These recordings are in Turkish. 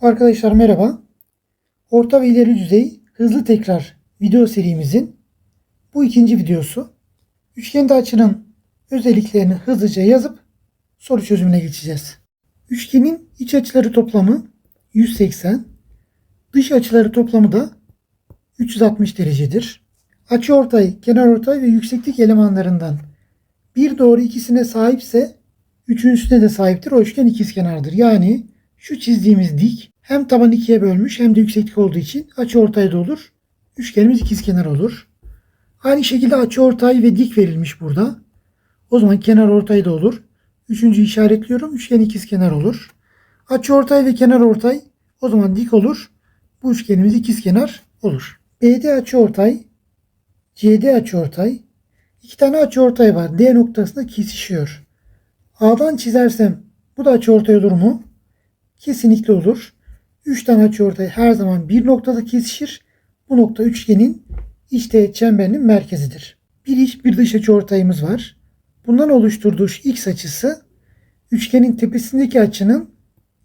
Arkadaşlar merhaba. Orta ve ileri düzey hızlı tekrar video serimizin bu ikinci videosu. Üçgende açının özelliklerini hızlıca yazıp soru çözümüne geçeceğiz. Üçgenin iç açıları toplamı 180, dış açıları toplamı da 360 derecedir. Açı ortay, kenar ortay ve yükseklik elemanlarından bir doğru ikisine sahipse üçüncüsüne de sahiptir. O üçgen ikizkenardır. Yani şu çizdiğimiz dik hem taban ikiye bölmüş hem de yükseklik olduğu için açı ortayda olur. Üçgenimiz ikizkenar olur. Aynı şekilde açı ortay ve dik verilmiş burada. O zaman kenar ortay da olur. Üçüncü işaretliyorum. Üçgen ikizkenar olur. Açı ortay ve kenar ortay o zaman dik olur. Bu üçgenimiz ikizkenar olur. BD açı ortay, CD açı ortay. İki tane açı ortay var. D noktasında kesişiyor. A'dan çizersem bu da açı ortay olur mu? Kesinlikle olur. 3 tane açıortay her zaman bir noktada kesişir. Bu nokta üçgenin iç teğet çemberinin merkezidir. Bir iç bir dış açıortayımız var. Bundan oluşturduğu x açısı üçgenin tepesindeki açının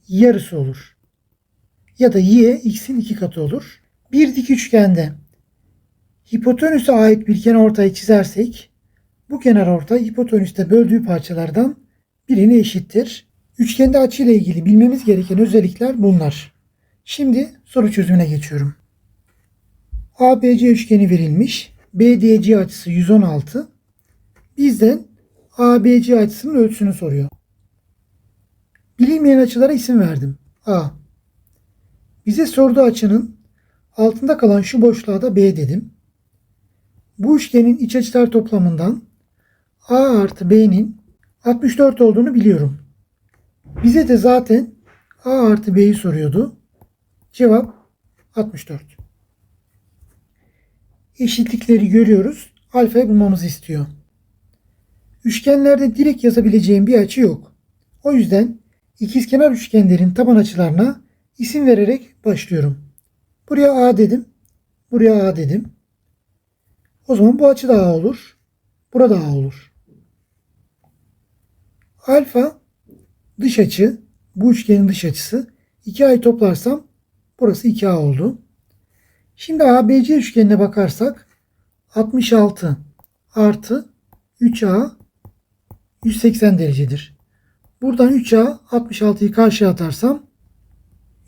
yarısı olur. Ya da y x'in iki katı olur. Bir dik üçgende hipotenüse ait bir kenar ortayı çizersek bu kenar ortay hipotenüste böldüğü parçalardan birine eşittir. Üçgende açı ile ilgili bilmemiz gereken özellikler bunlar. Şimdi soru çözümüne geçiyorum. ABC üçgeni verilmiş. BDC açısı 116. Bizden ABC açısının ölçüsünü soruyor. Bilinmeyen açılara isim verdim. A. Bize sorduğu açının altında kalan şu boşluğa da B dedim. Bu üçgenin iç açılar toplamından A artı B'nin 64 olduğunu biliyorum. Bize de zaten A artı B'yi soruyordu. Cevap 64. Eşitlikleri görüyoruz. Alfayı bulmamızı istiyor. Üçgenlerde direkt yazabileceğim bir açı yok. O yüzden ikizkenar üçgenlerin taban açılarına isim vererek başlıyorum. Buraya A dedim. Buraya A dedim. O zaman bu açı da A olur. Burada A olur. Alfa dış açı, bu üçgenin dış açısı. 2 ay toplarsam burası 2A oldu. Şimdi ABC üçgenine bakarsak 66 artı 3A 180 derecedir. Buradan 3A 66'yı karşıya atarsam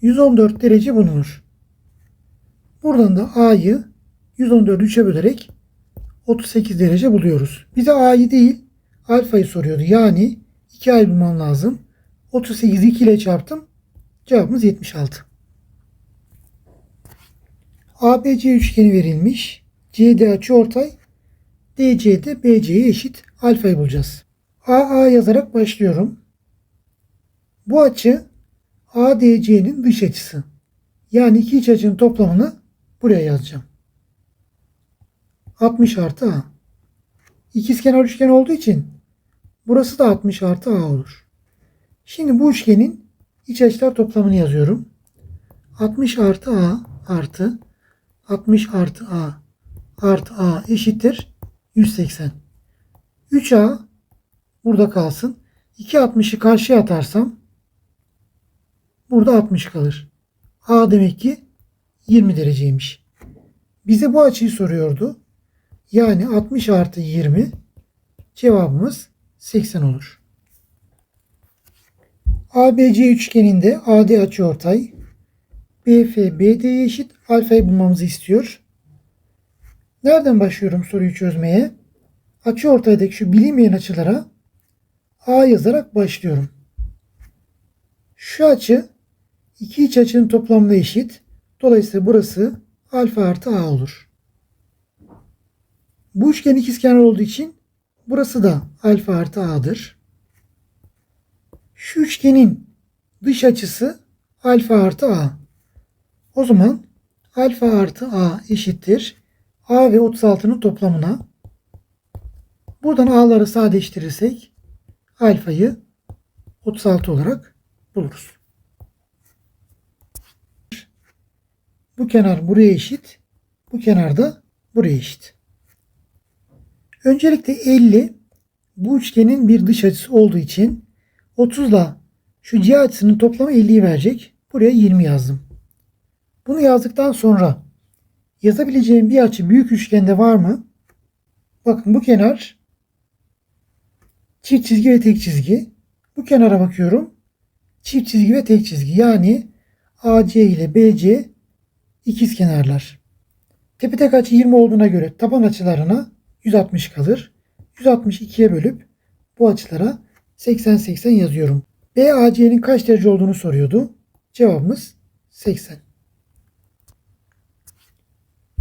114 derece bulunur. Buradan da A'yı 114'ü 3'e bölerek 38 derece buluyoruz. Bize A'yı değil alfayı soruyordu. Yani 2 ay bulmam lazım. 38'i 2 ile çarptım. Cevabımız 76. ABC üçgeni verilmiş. CD açıortay. DC'de BC'ye eşit. Alfayı bulacağız. AA yazarak başlıyorum. Bu açı ADC'nin dış açısı. Yani iki iç açının toplamını buraya yazacağım. 60 artı A. İkizkenar üçgen olduğu için burası da 60 artı A olur. Şimdi bu üçgenin iç açılar toplamını yazıyorum. 60 artı A artı 60 artı A artı A eşittir 180. 3A burada kalsın. 2.60'ı karşıya atarsam burada 60 kalır. A demek ki 20 dereceymiş. Bize bu açıyı soruyordu. Yani 60 artı 20 cevabımız 80 olur. ABC üçgeninde AD açıortay BF BD'ye eşit alfayı bulmamızı istiyor. Nereden başlıyorum soruyu çözmeye? Açıortaydaki şu bilinmeyen açılara A yazarak başlıyorum. Şu açı iki iç açının toplamına eşit. Dolayısıyla burası alfa artı A olur. Bu üçgen ikizkenar olduğu için burası da alfa artı A'dır. Şu üçgenin dış açısı alfa artı A. O zaman alfa artı A eşittir. A ve 36'nın toplamına. Buradan A'ları sadeleştirirsek alfayı 36 olarak buluruz. Bu kenar buraya eşit. Bu kenar da buraya eşit. Öncelikle 50 bu üçgenin bir dış açısı olduğu için 30 ile şu C açısının toplamı 50'yi verecek. Bu Buraya 20 yazdım. Bunu yazdıktan sonra yazabileceğim bir açı büyük üçgende var mı? Bakın bu kenar çift çizgi ve tek çizgi. Bu kenara bakıyorum. Çift çizgi ve tek çizgi. Yani AC ile BC ikiz kenarlar. Tepedeki açı 20 olduğuna göre taban açılarına 160 kalır. 162'ye bölüp bu açılara 80-80 yazıyorum. BAC'nin kaç derece olduğunu soruyordu. Cevabımız 80.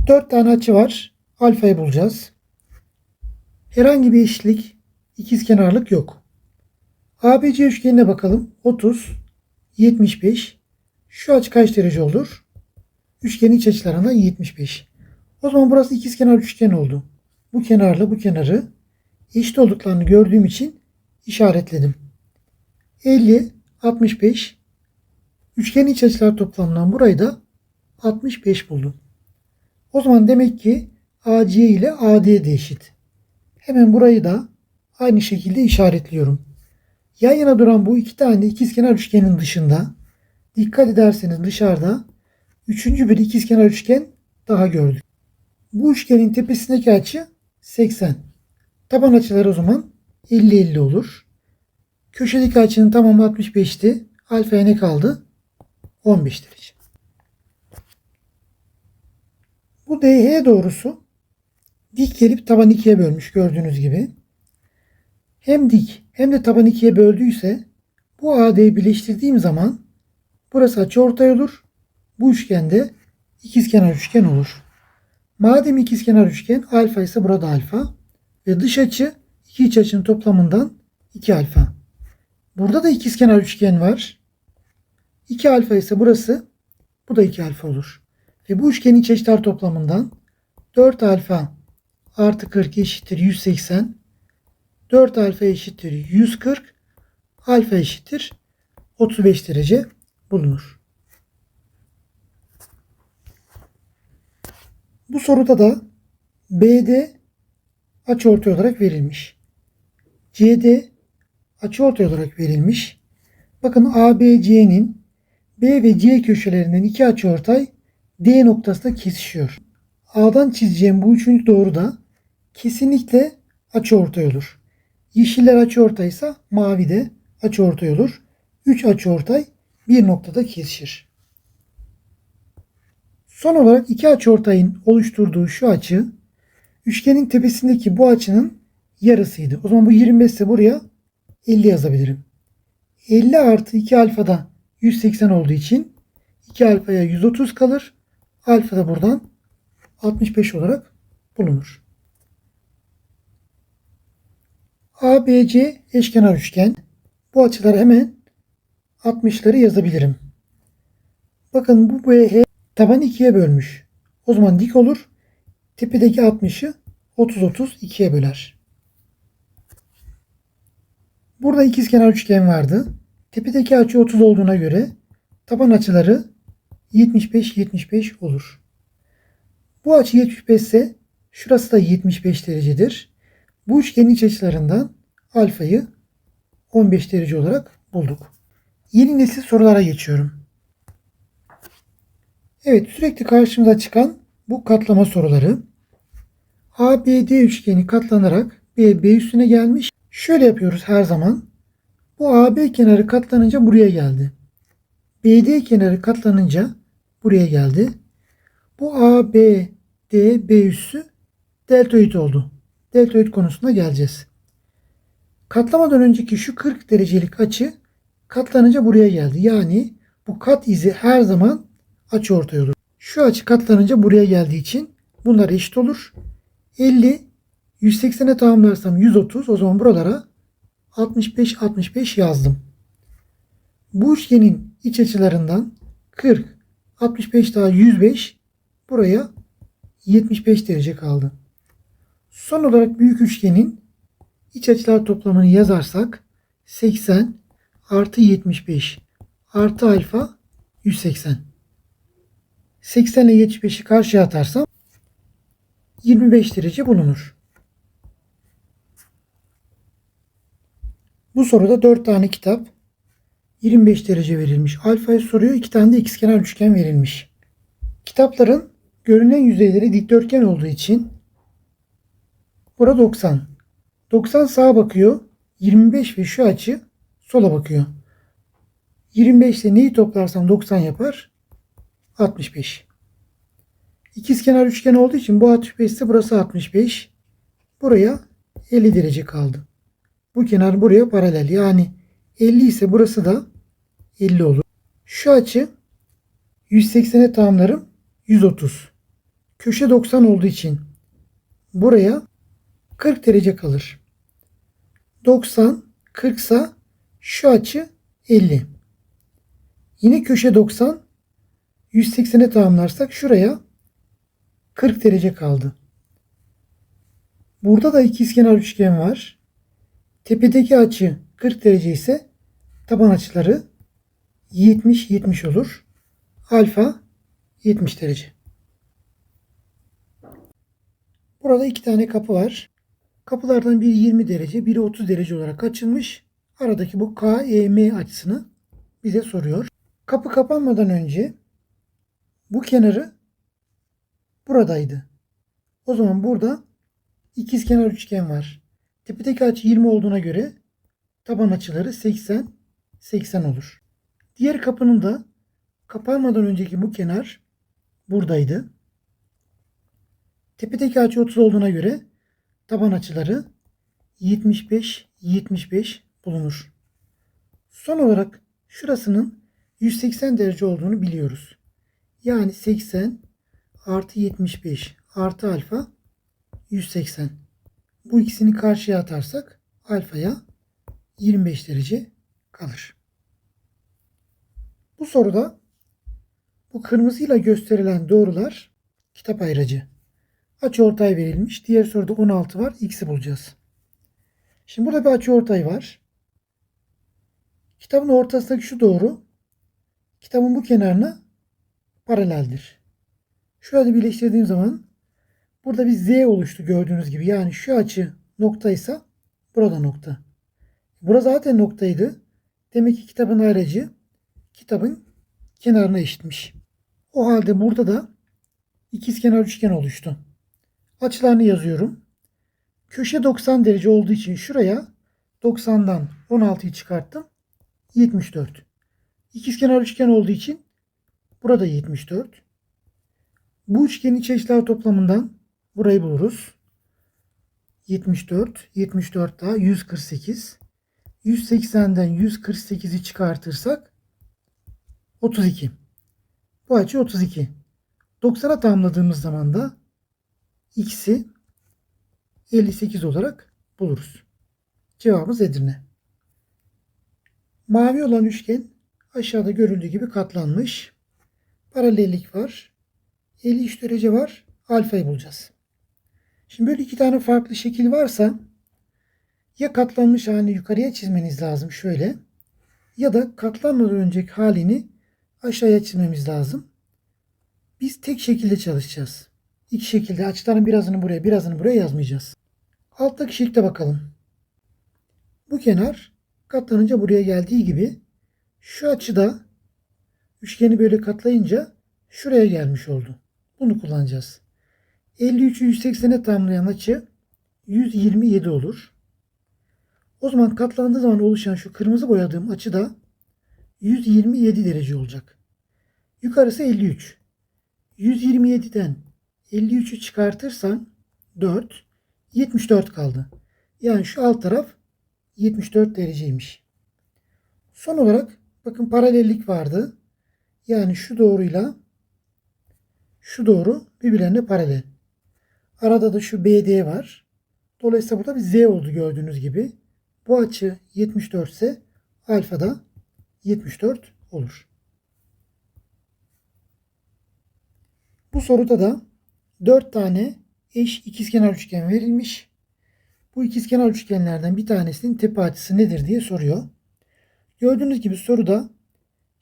4 tane açı var. Alfayı bulacağız. Herhangi bir eşitlik, ikizkenarlık yok. ABC üçgenine bakalım. 30, 75. Şu açı kaç derece olur? Üçgenin iç açılarından 75. O zaman burası ikizkenar üçgen oldu. Bu kenarla bu kenarı eşit olduklarını gördüğüm için işaretledim. 50, 65. Üçgenin iç açılar toplamından burayı da 65 buldum. O zaman demek ki AC ile AD de eşit. Hemen burayı da aynı şekilde işaretliyorum. Yan yana duran bu iki tane ikizkenar üçgenin dışında dikkat ederseniz dışarıda üçüncü bir ikizkenar üçgen daha gördük. Bu üçgenin tepesindeki açı 80. Taban açıları o zaman 50-50 olur. Köşedeki açının tamamı 65'ti. Alfaya ne kaldı? 15 derece. Bu DH doğrusu dik gelip taban ikiye bölmüş gördüğünüz gibi. Hem dik hem de taban ikiye böldüyse bu AD'yi birleştirdiğim zaman burası açıortay olur. Bu üçgende ikizkenar üçgen olur. Madem ikizkenar üçgen alfa ise burada alfa ve dış açı iki iç açının toplamından 2 alfa. Burada da ikizkenar üçgen var. 2 alfa ise burası bu da 2 alfa olur. Ve bu üçgenin iç açılar toplamından 4 alfa artı 40 eşittir 180. 4 alfa eşittir 140. Alfa eşittir 35 derece bulunur. Bu soruda da BD açıortay olarak verilmiş. CD açıortay olarak verilmiş. Bakın ABC'nin B ve C köşelerinden iki açıortay D noktasında kesişiyor. A'dan çizeceğim bu üçüncü doğru da kesinlikle açıortay olur. Yeşiller açıortaysa mavi de açıortay olur. 3 açıortay bir noktada kesişir. Son olarak iki açıortayın oluşturduğu şu açı üçgenin tepesindeki bu açının yarısıydı. O zaman bu 25 ise buraya 50 yazabilirim. 50 artı 2 alfada 180 olduğu için 2 alfaya 130 kalır. Alfa da buradan 65 olarak bulunur. ABC eşkenar üçgen. Bu açıları hemen 60'ları yazabilirim. Bakın bu BH taban 2'ye bölmüş. O zaman dik olur. Tepedeki 60'ı 30-30 2'ye böler. Burada ikizkenar üçgen vardı. Tepedeki açı 30 olduğuna göre taban açıları 75-75 olur. Bu açı 75 ise şurası da 75 derecedir. Bu üçgenin iç açılarından alfayı 15 derece olarak bulduk. Yeni nesil sorulara geçiyorum. Evet sürekli karşımıza çıkan bu katlama soruları. ABD üçgeni katlanarak B, B üstüne gelmiş. Şöyle yapıyoruz her zaman. Bu AB kenarı katlanınca buraya geldi. BD kenarı katlanınca buraya geldi. Bu AB, D, B üssü deltoid oldu. Deltoid konusuna geleceğiz. Katlamadan önceki şu 40 derecelik açı katlanınca buraya geldi. Yani bu kat izi her zaman açıortay olur. Şu açı katlanınca buraya geldiği için bunlar eşit olur. 50 180'e tamamlarsam 130 o zaman buralara 65 65 yazdım. Bu üçgenin iç açılarından 40 65 daha 105 buraya 75 derece kaldı. Son olarak büyük üçgenin iç açılar toplamını yazarsak 80 artı 75 artı alfa 180. 80 ile 75'i karşıya atarsam 25 derece bulunur. Bu soruda 4 tane kitap 25 derece verilmiş. Alfayı soruyor. iki tane de ikizkenar üçgen verilmiş. Kitapların görünen yüzeyleri dikdörtgen olduğu için bura 90. 90 sağa bakıyor. 25 ve şu açı sola bakıyor. 25 ile neyi toplarsam 90 yapar? 65. İkizkenar üçgen olduğu için bu 65 ise burası 65. Buraya 50 derece kaldı. Bu kenar buraya paralel. Yani 50 ise burası da 50 olur. Şu açı 180'e tamamlarım 130. Köşe 90 olduğu için buraya 40 derece kalır. 90 40 ise şu açı 50. Yine köşe 90 180'e tamamlarsak şuraya 40 derece kaldı. Burada da ikizkenar üçgen var. Tepedeki açı 40 derece ise taban açıları 70 70 olur. Alfa 70 derece. Burada iki tane kapı var. Kapılardan biri 20 derece, biri 30 derece olarak açılmış. Aradaki bu KEM açısını bize soruyor. Kapı kapanmadan önce bu kenarı buradaydı. O zaman burada ikizkenar üçgen var. Tepedeki açı 20 olduğuna göre taban açıları 80 80 olur. Diğer kapının da kapanmadan önceki bu kenar buradaydı. Tepedeki açı 30 olduğuna göre taban açıları 75 75 bulunur. Son olarak şurasının 180 derece olduğunu biliyoruz. Yani 80 artı 75 artı alfa 180. Bu ikisini karşıya atarsak alfaya 25 derece kalır. Bu soruda bu kırmızıyla gösterilen doğrular kitap ayracı. Açı ortay verilmiş. Diğer soruda 16 var. X'i bulacağız. Şimdi burada bir açı ortay var. Kitabın ortasındaki şu doğru kitabın bu kenarına paraleldir. Şurada birleştirdiğim zaman burada bir Z oluştu gördüğünüz gibi. Yani şu açı noktaysa burada nokta. Burası zaten noktaydı. Demek ki kitabın ayracı kitabın kenarına eşitmiş. O halde burada da ikizkenar üçgen oluştu. Açılarını yazıyorum. Köşe 90 derece olduğu için şuraya 90'dan 16'yı çıkarttım. 74. İkizkenar üçgen olduğu için burada 74. Bu üçgenin iç açılar toplamından burayı buluruz. 74, 74 daha 148. 180'den 148'i çıkartırsak 32. Bu açı 32. 90'a tamamladığımız zaman da x'i 58 olarak buluruz. Cevabımız Edirne. Mavi olan üçgen aşağıda görüldüğü gibi katlanmış. Paralellik var. 53 derece var. Alfayı bulacağız. Şimdi böyle iki tane farklı şekil varsa ya katlanmış halini yukarıya çizmeniz lazım şöyle ya da katlanmadan önceki halini aşağıya çizmemiz lazım. Biz tek şekilde çalışacağız. İki şekilde açıların birazını buraya birazını buraya yazmayacağız. Alttaki şekilde bakalım. Bu kenar katlanınca buraya geldiği gibi şu açıda üçgeni böyle katlayınca şuraya gelmiş oldu. Bunu kullanacağız. 53'ü 180'e tamamlayan açı 127 olur. O zaman katlandığı zaman oluşan şu kırmızı boyadığım açı da 127 derece olacak. Yukarısı 53. 127'den 53'ü çıkartırsam 4, 74 kaldı. Yani şu alt taraf 74 dereceymiş. Son olarak bakın paralellik vardı. Yani şu doğruyla şu doğru birbirlerine paralel. Arada da şu BD var. Dolayısıyla burada bir Z oldu gördüğünüz gibi. Bu açı 74 ise alfa da 74 olur. Bu soruda da 4 tane eş ikizkenar üçgen verilmiş. Bu ikizkenar üçgenlerden bir tanesinin tepe açısı nedir diye soruyor. Gördüğünüz gibi soruda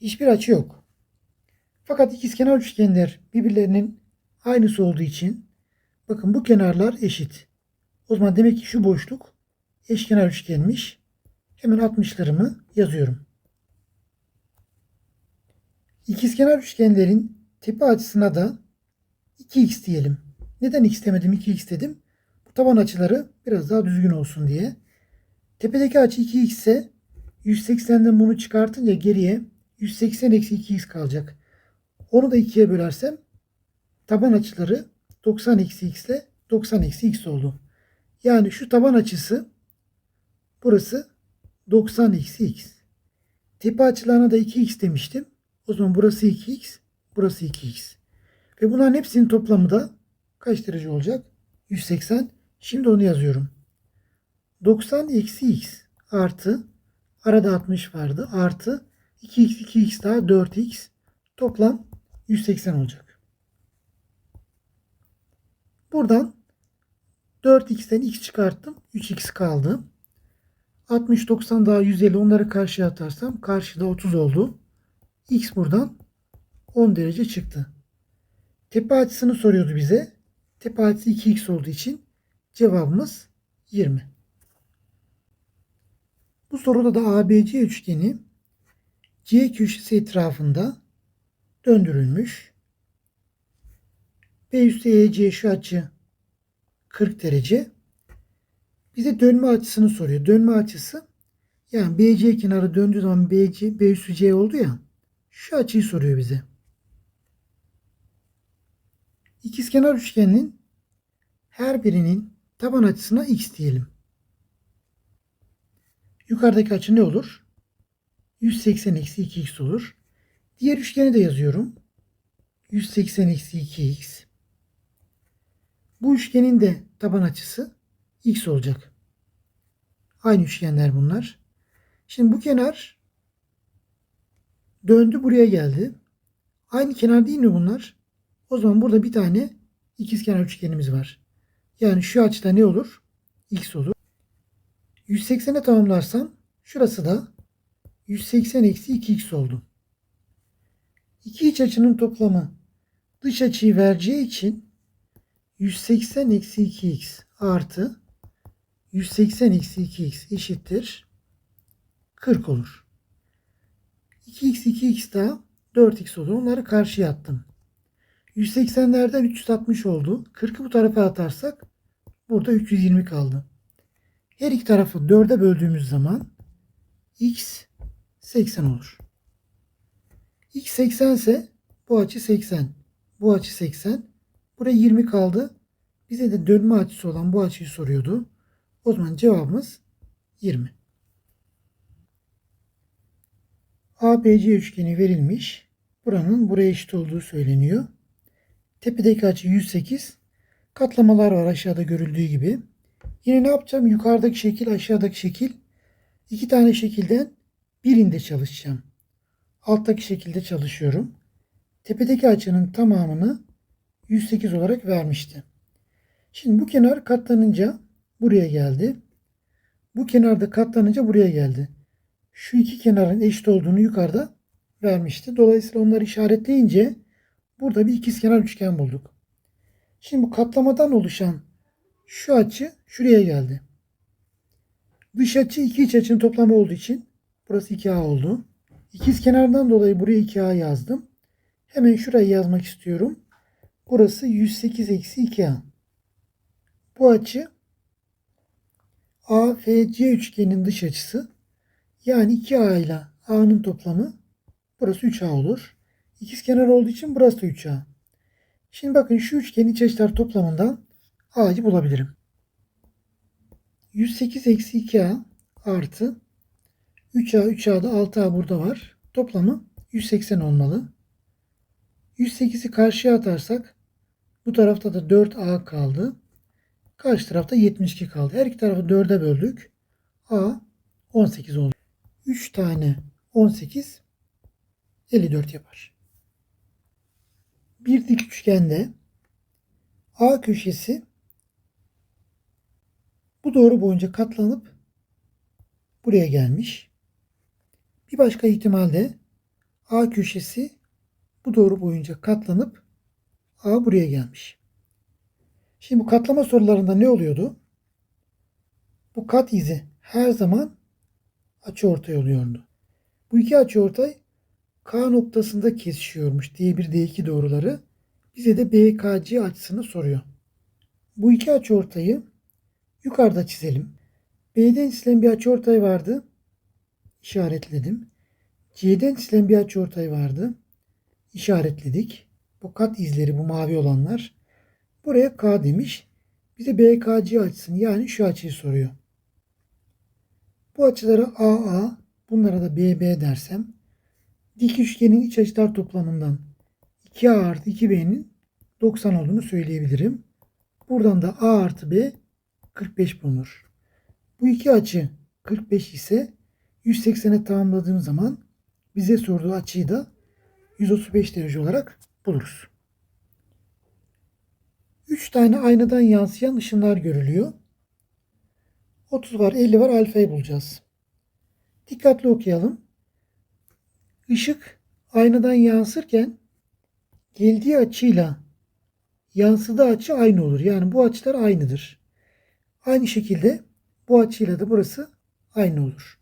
hiçbir açı yok. Fakat ikizkenar üçgenler birbirlerinin aynısı olduğu için bakın bu kenarlar eşit. O zaman demek ki şu boşluk eşkenar üçgenmiş. Hemen 60'larımı yazıyorum. İkizkenar üçgenlerin tepe açısına da 2x diyelim. Neden x demedim 2x dedim? Bu taban açıları biraz daha düzgün olsun diye. Tepedeki açı 2x ise 180'den bunu çıkartınca geriye 180 eksi 2x kalacak. Onu da 2'ye bölersem taban açıları 90 eksi x ile 90 eksi x oldu. Yani şu taban açısı burası 90 eksi x. Tepe açılarına da 2x demiştim. O zaman burası 2x, burası 2x. Ve bunların hepsinin toplamı da kaç derece olacak? 180. Şimdi onu yazıyorum. 90 eksi x artı arada 60 vardı. Artı 2x 2x daha 4x toplam 180 olacak. Buradan 4x'ten x çıkarttım. 3x kaldı. 60 90 daha 150 onları karşıya atarsam karşıda 30 oldu. X buradan 10 derece çıktı. Tepe açısını soruyordu bize. Tepe açısı 2x olduğu için cevabımız 20. Bu soruda da ABC üçgeni C köşesi etrafında döndürülmüş. B üstü EC şu açı 40 derece. Bize dönme açısını soruyor. Dönme açısı yani BC kenarı döndüğü zaman BC, B üstü C oldu ya. Şu açıyı soruyor bize. İkizkenar üçgenin her birinin taban açısına x diyelim. Yukarıdaki açı ne olur? 180 eksi 2x olur. Diğer üçgeni de yazıyorum. 180 eksi 2x. Bu üçgenin de taban açısı x olacak. Aynı üçgenler bunlar. Şimdi bu kenar döndü buraya geldi. Aynı kenar değil mi bunlar? O zaman burada bir tane ikizkenar üçgenimiz var. Yani şu açıda ne olur? X olur. 180'e tamamlarsam şurası da 180 eksi 2x oldu. İki iç açının toplamı dış açıyı vereceği için 180 eksi 2x artı 180 eksi 2x eşittir 40 olur. 2x 2x daha 4x olur. Onları karşıya attım. 180'lerden 360 oldu. 40'ı bu tarafa atarsak burada 320 kaldı. Her iki tarafı 4'e böldüğümüz zaman x 80 olur. x 80 ise bu açı 80. Bu açı 80. Buraya 20 kaldı. Bize de dönme açısı olan bu açıyı soruyordu. O zaman cevabımız 20. ABC üçgeni verilmiş. Buranın buraya eşit olduğu söyleniyor. Tepedeki açı 108. Katlamalar var aşağıda görüldüğü gibi. Yine ne yapacağım? Yukarıdaki şekil, aşağıdaki şekil. İki tane şekilden birinde çalışacağım. Alttaki şekilde çalışıyorum. Tepedeki açının tamamını 108 olarak vermişti. Şimdi bu kenar katlanınca buraya geldi. Bu kenarda katlanınca buraya geldi. Şu iki kenarın eşit olduğunu yukarıda vermişti. Dolayısıyla onları işaretleyince burada bir ikizkenar üçgen bulduk. Şimdi bu katlamadan oluşan şu açı şuraya geldi. Dış açı iki iç açının toplamı olduğu için burası 2A oldu. İkiz kenardan dolayı buraya 2A yazdım. Hemen şurayı yazmak istiyorum. Burası 108 eksi 2A. Bu açı AFC üçgenin dış açısı. Yani 2A ile A'nın toplamı burası 3A olur. İkiz kenar olduğu için burası da 3A. Şimdi bakın şu üçgenin iç açılar toplamından A'yı bulabilirim. 108 eksi 2A artı 3A 3A'da 6A burada var. Toplamı 180 olmalı. 108'i karşıya atarsak bu tarafta da 4A kaldı. Karşı tarafta 72 kaldı. Her iki tarafı 4'e böldük. A 18 oldu. 3 tane 18 54 yapar. Bir dik üçgende A köşesi bu doğru boyunca katlanıp buraya gelmiş. Bir başka ihtimalde A köşesi bu doğru boyunca katlanıp A buraya gelmiş. Şimdi bu katlama sorularında ne oluyordu? Bu kat izi her zaman açıortay oluyordu. Bu iki açıortay K noktasında kesişiyormuş D1 D2 doğruları. Bize de BKC açısını soruyor. Bu iki açıortayı yukarıda çizelim. B'den çizilen bir açıortay vardı. İşaretledim. C'den çizilen bir açıortay vardı. İşaretledik. Bu kat izleri bu mavi olanlar. Buraya K demiş. Bize BKC açısını yani şu açıyı soruyor. Bu açılara AA, bunlara da BB dersem dik üçgenin iç açılar toplamından 2A artı 2B'nin 90 olduğunu söyleyebilirim. Buradan da A artı B 45 bulunur. Bu iki açı 45 ise 180'e tamamladığım zaman bize sorduğu açıyı da 135 derece olarak buluruz. 3 tane aynadan yansıyan ışınlar görülüyor. 30 var, 50 var. Alfayı bulacağız. Dikkatli okuyalım. Işık aynadan yansırken geldiği açıyla yansıdığı açı aynı olur. Yani bu açılar aynıdır. Aynı şekilde bu açıyla da burası aynı olur.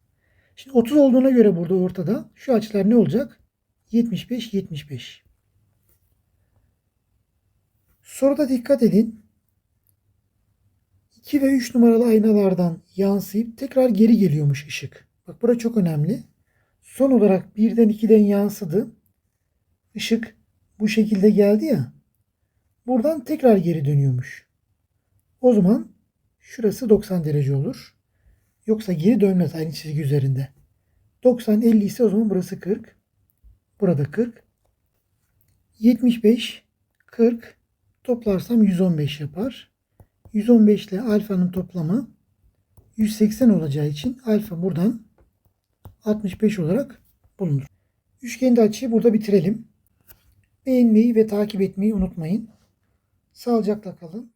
Şimdi 30 olduğuna göre burada ortada şu açılar ne olacak? 75 75. Soruda dikkat edin. 2 ve 3 numaralı aynalardan yansıyıp tekrar geri geliyormuş ışık. Bak bura çok önemli. Son olarak 1'den 2'den yansıdı. Işık bu şekilde geldi ya. Buradan tekrar geri dönüyormuş. O zaman şurası 90 derece olur. Yoksa geri dönmez aynı çizgi üzerinde. 90 50 ise o zaman burası 40. Burada 40. 75 40 toplarsam 115 yapar. 115 ile alfanın toplamı 180 olacağı için alfa buradan 65 olarak bulunur. Üçgende açıyı burada bitirelim. Beğenmeyi ve takip etmeyi unutmayın. Sağlıcakla kalın.